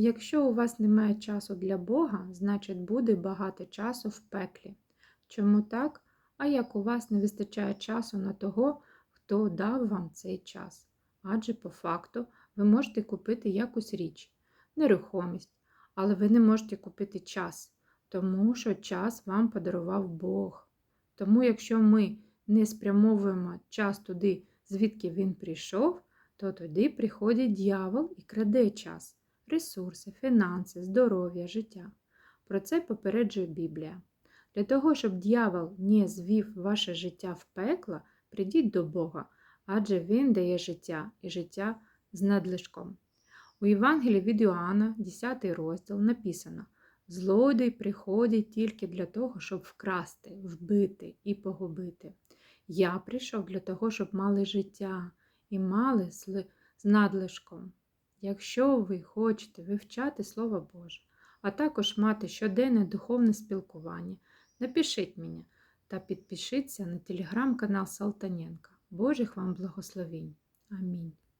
Якщо у вас немає часу для Бога, значить буде багато часу в пеклі. Чому так? А як у вас не вистачає часу на того, хто дав вам цей час? Адже по факту ви можете купити якусь річ, нерухомість, але ви не можете купити час, тому що час вам подарував Бог. Тому, якщо ми не спрямовуємо час туди, звідки він прийшов, то тоді приходить дьявол і краде час, ресурси, фінанси, здоров'я, життя. Про це попереджує Біблія. Для того, щоб дьявол не звів ваше життя в пекло, прийдіть до Бога, адже Він дає життя і життя з надлишком. У Євангелії від Іоанна, 10 розділ, написано: Злодій приходить тільки для того, щоб вкрасти, вбити і погубити. Я прийшов для того, щоб мали життя і мали з надлишком. Якщо ви хочете вивчати Слово Боже, а також мати щоденне духовне спілкування, напишіть мені та підпишіться на телеграм-канал Салтаненка. Божих вам благословінь. Амінь.